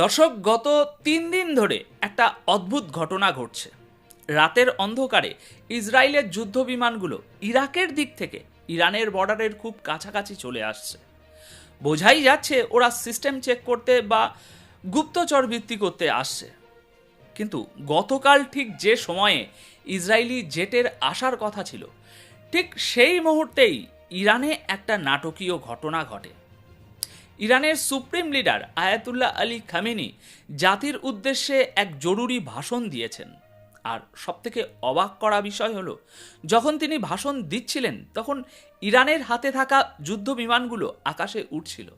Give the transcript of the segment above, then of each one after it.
দর্শক, গত তিন দিন ধরে একটা অদ্ভুত ঘটনা ঘটছে। রাতের অন্ধকারে ইসরায়েলের যুদ্ধ বিমানগুলো ইরাকের দিক থেকে ইরানের বর্ডারের খুব কাছাকাছি চলে আসছে। বোঝাই যাচ্ছে ওরা সিস্টেম চেক করতে বা গুপ্তচর ভিত্তি করতে আসছে। কিন্তু গতকাল ঠিক যে সময়ে ইসরায়েলি জেটের আসার কথা ছিল, ঠিক সেই মুহূর্তেই ইরানে একটা নাটকীয় ঘটনা ঘটে। ইরানের supreme leader Ayatollah Ali Khamenei জাতির উদ্দেশ্যে এক জরুরি ভাষণ দিয়েছেন। আর সবথেকে অবাক করা বিষয় হলো, যখন তিনি ভাষণ দিচ্ছিলেন, তখন ইরানের হাতে থাকা যুদ্ধ বিমানগুলো আকাশে উঠছিল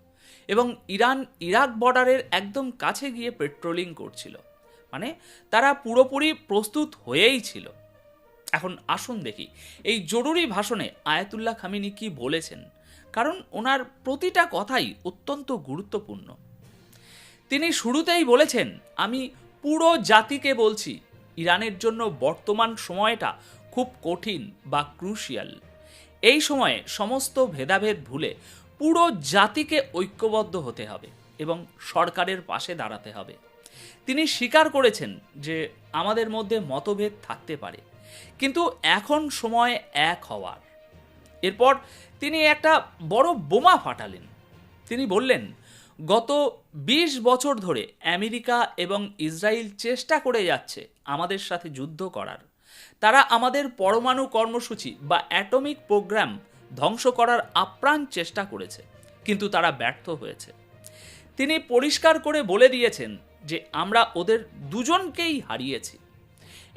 এবং ইরান ইরাক বর্ডারের একদম কাছে গিয়ে পেট্রোলিং করছিল। মানে তারা পুরোপুরি প্রস্তুত হয়েই ছিল। এখন আসুন দেখি, এই জরুরি ভাষণে আয়াতুল্লাহ খামিনি কি বলেছেন? কারণ ওনার প্রতিটা কথাই অত্যন্ত গুরুত্বপূর্ণ। তিনি শুরুতেই বলেছেন, আমি পুরো জাতিকে বলছি, ইরানের জন্য বর্তমান সময়টা খুব কঠিন বা ক্রুশিয়াল। এই সময়ে সমস্ত ভেদাভেদ ভুলে পুরো জাতিকে ঐক্যবদ্ধ হতে হবে এবং সরকারের পাশে দাঁড়াতে হবে। তিনি স্বীকার করেছেন যে, আমাদের মধ্যে মতভেদ থাকতে পারে, কিন্তু এখন সময় এক হওয়ার। এরপর তিনি একটা বড় বোমা ফাটালেন। তিনি বললেন, গত ২০ বছর ধরে আমেরিকা এবং ইসরায়েল চেষ্টা করে যাচ্ছে আমাদের সাথে যুদ্ধ করার। তারা আমাদের পরমাণু কর্মসূচি বা অ্যাটমিক প্রোগ্রাম ধ্বংস করার আপ্রাণ চেষ্টা করেছে, কিন্তু তারা ব্যর্থ হয়েছে। তিনি পরিষ্কার করে বলে দিয়েছেন যে আমরা ওদের দুজনকেই হারিয়েছি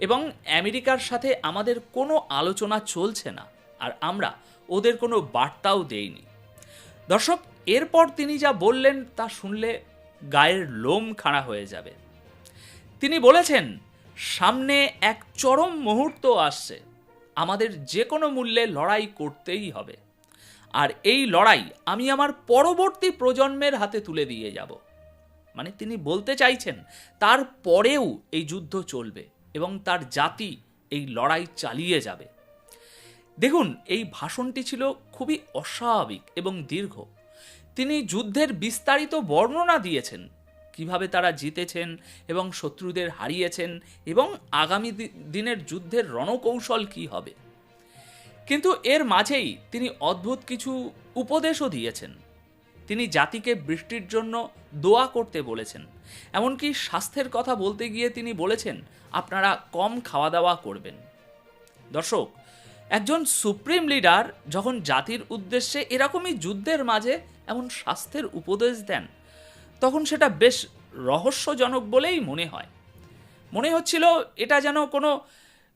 এবং আমেরিকার সাথে আমাদের কোনো আলোচনা চলছে না, আর আমরা ওদের কোনো বার্তাও দেইনি দর্শক, এরপর তিনি যা বললেন তা শুনলে গায়ের লোম খাড়া হয়ে যাবে। তিনি বলেছেন, সামনে এক চরম মুহূর্ত আসছে। আমাদের যে কোনো মূল্যে লড়াই করতেই হবে। আর এই লড়াই আমি আমার পরবর্তী প্রজন্মের হাতে তুলে দিয়ে যাব। মানে তিনি বলতে চাইছেন, তার পরেও এই যুদ্ধ চলবে এবং তার জাতি এই লড়াই চালিয়ে যাবে। দেখুন, এই ভাষণটি ছিল খুবই অস্বাভাবিক এবং দীর্ঘ। তিনি যুদ্ধের বিস্তারিত বর্ণনা দিয়েছেন, কীভাবে তারা জিতেছেন এবং শত্রুদের হারিয়েছেন এবং আগামী দিনের যুদ্ধের রণকৌশল কি হবে। কিন্তু এর মাঝেই তিনি অদ্ভুত কিছু উপদেশও দিয়েছেন। তিনি জাতিকে বৃষ্টির জন্য দোয়া করতে বলেছেন, এমনকি স্বাস্থ্যের কথা বলতে গিয়ে তিনি বলেছেন, আপনারা কম খাওয়া দাওয়া করবেন। দর্শক একজন সুপ্রিম লিডার যখন জাতির উদ্দেশ্যে এরকমই যুদ্ধের মাঝে এমন স্বাস্থ্যের উপদেশ দেন, তখন সেটা বেশ রহস্যজনক বলেই মনে হয়। মনে হচ্ছিল এটা যেন কোনো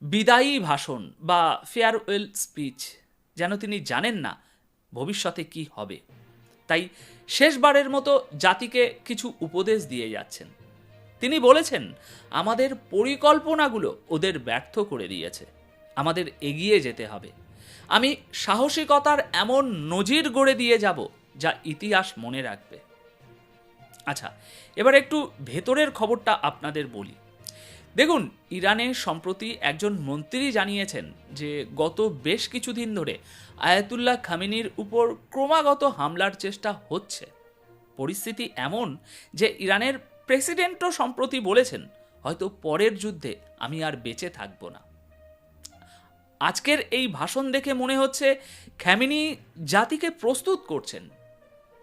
বিদায়ী ভাষণ বা ফেয়ারওয়েল স্পিচ যেন তিনি জানেন না ভবিষ্যতে কি হবে। তাই শেষবারের মতো জাতিকে কিছু উপদেশ দিয়ে যাচ্ছেন। তিনি বলেছেন, আমাদের পরিকল্পনাগুলো ওদের ব্যর্থ করে দিয়েছে। আমাদের এগিয়ে যেতে হবে। আমি সাহসিকতার এমন নজির গড়ে দিয়ে যাব যা ইতিহাস মনে রাখবে। আচ্ছা এবার একটু ভেতরের খবরটা আপনাদের বলি। দেখুন, ইরানে সম্প্রতি একজন মন্ত্রী জানিয়েছেন যে, গত বেশ কিছুদিন ধরে আয়াতুল্লাহ খামিনির উপর ক্রমাগত হামলার চেষ্টা হচ্ছে। পরিস্থিতি এমন যে, ইরানের প্রেসিডেন্টও সম্প্রতি বলেছেন, হয়তো পরের যুদ্ধে আমি আর বেঁচে থাকব না। আজকের এই ভাষণ দেখে মনে হচ্ছে খ্যামিনি জাতিকে প্রস্তুত করছেন।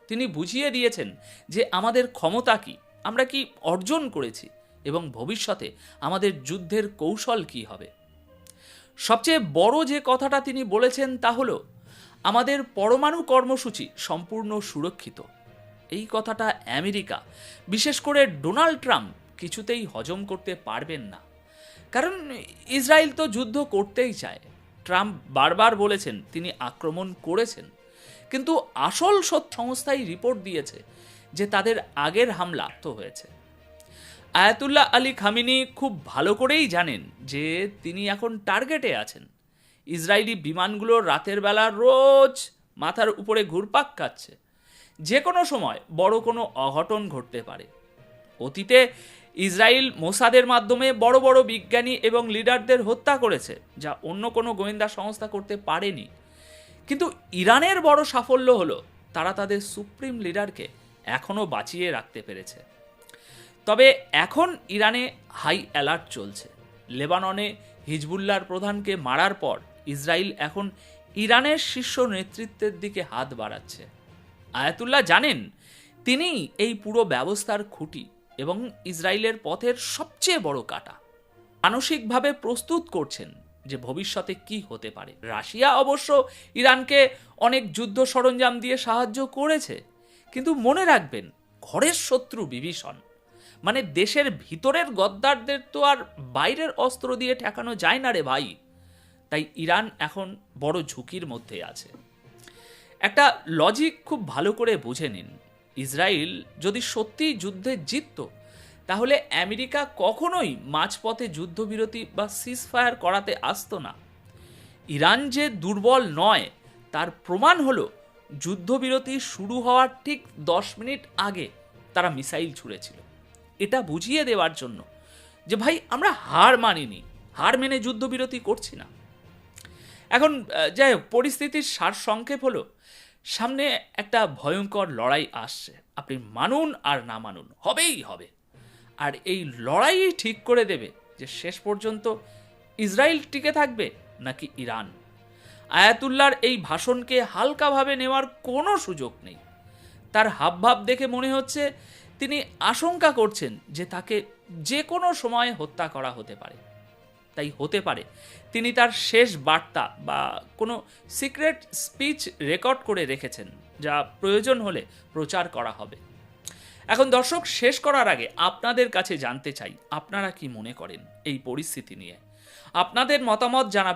তিনি বুঝিয়ে দিয়েছেন যে আমাদের ক্ষমতা কি, আমরা কি অর্জন করেছি এবং ভবিষ্যতে আমাদের যুদ্ধের কৌশল কি হবে। সবচেয়ে বড় যে কথাটা তিনি বলেছেন তা হলো, আমাদের পরমাণু কর্মসূচি সম্পূর্ণ সুরক্ষিত। এই কথাটা আমেরিকা, বিশেষ করে ডোনাল্ড ট্রাম্প কিছুতেই হজম করতে পারবেন না। কারণ ইসরায়েল তো যুদ্ধ করতেই চায়। ট্রাম্প বারবার বলেছেন তিনি আক্রমণ করেছেন। কিন্তু আসল সত্য সংস্থাই রিপোর্ট দিয়েছে যে তাদের আগের হামলা তো হয়েছে। আয়াতুল্লাহ আলী খামিনি খুব ভালো করেই জানেন যে তিনি এখন টার্গেটে আছেন। ইসরায়েলি বিমানগুলো রাতের বেলা রোজ মাথার উপরে ঘুরপাক খাচ্ছে। যে কোনো সময় বড় কোনো অঘটন ঘটতে পারে। অতীতে ইসরায়েল মোসাদের মাধ্যমে বড় বড় বিজ্ঞানী এবং লিডারদের হত্যা করেছে, যা অন্য কোনো গোয়েন্দা সংস্থা করতে পারেনি। কিন্তু ইরানের বড় সাফল্য হলো, তারা তাদের সুপ্রিম লিডারকে এখনও বাঁচিয়ে রাখতে পেরেছে। তবে এখন ইরানে হাই অ্যালার্ট চলছে। লেবাননে হিজবুল্লাহর প্রধানকে মারার পর ইসরায়েল এখন ইরানের শীর্ষ নেতৃত্বের দিকে হাত বাড়াচ্ছে। আয়াতুল্লাহ জানেন তিনি এই পুরো ব্যবস্থার খুঁটি। এবং ইসরায়েলের পথের সবচেয়ে বড় কাটা। মানসিকভাবে প্রস্তুত করছেন যে ভবিষ্যতে কি হতে পারে। রাশিয়া অবশ্য ইরানকে অনেক যুদ্ধ সরঞ্জাম দিয়ে সাহায্য করেছে, কিন্তু মনে রাখবেন, ঘরের শত্রু বিভীষণ। মানে দেশের ভিতরের গদ্দারদের তো আর বাইরের অস্ত্র দিয়ে ঠেকানো যায় না রে ভাই। তাই ইরান এখন বড় ঝুঁকির মধ্যে আছে। একটা লজিক খুব ভালো করে বুঝে নিন। ইসরায়েল যদি সত্যিই যুদ্ধে জিতত, তাহলে আমেরিকা কখনোই মাঝপথে যুদ্ধবিরতি বা সিজফায়ার করাতে আসতো না। ইরান যে দুর্বল নয়, তার প্রমাণ হলো যুদ্ধবিরতি শুরু হওয়ার ঠিক দশ মিনিট আগে তারা মিসাইল ছুঁড়েছিল। এটা বুঝিয়ে দেওয়ার জন্য যে, ভাই, আমরা হার মানিনি, হার মেনে যুদ্ধবিরতি করছি না। এখন যাই হোক, পরিস্থিতির সার সংক্ষেপ হলো সামনে একটা ভয়ঙ্কর লড়াই আসছে। আপনি মানুন আর না মানুন, হবেই হবে। আর এই লড়াই ঠিক করে দেবে যে শেষ পর্যন্ত ইসরায়েল টিকে থাকবে নাকি ইরান। আয়াতুল্লাহর এই ভাষণকে হালকাভাবে নেওয়ার কোনো সুযোগ নেই। তার হাবভাব দেখে মনে হচ্ছে তিনি আশঙ্কা করছেন যে তাকে যে কোনো সময় হত্যা করা হতে পারে। তাই হতে পারে। তিনি তার শেষ বার্তা বা কোনো সিক্রেট স্পিচ রেকর্ড করে রেখেছেন, যা প্রয়োজন হলে প্রচার করা হবে। এখন দর্শক, শেষ করার আগে আপনাদের কাছে জানতে চাই, আপনারা কি মনে করেন এই পরিস্থিতি নিয়ে? আপনাদের মতামত জানাবেন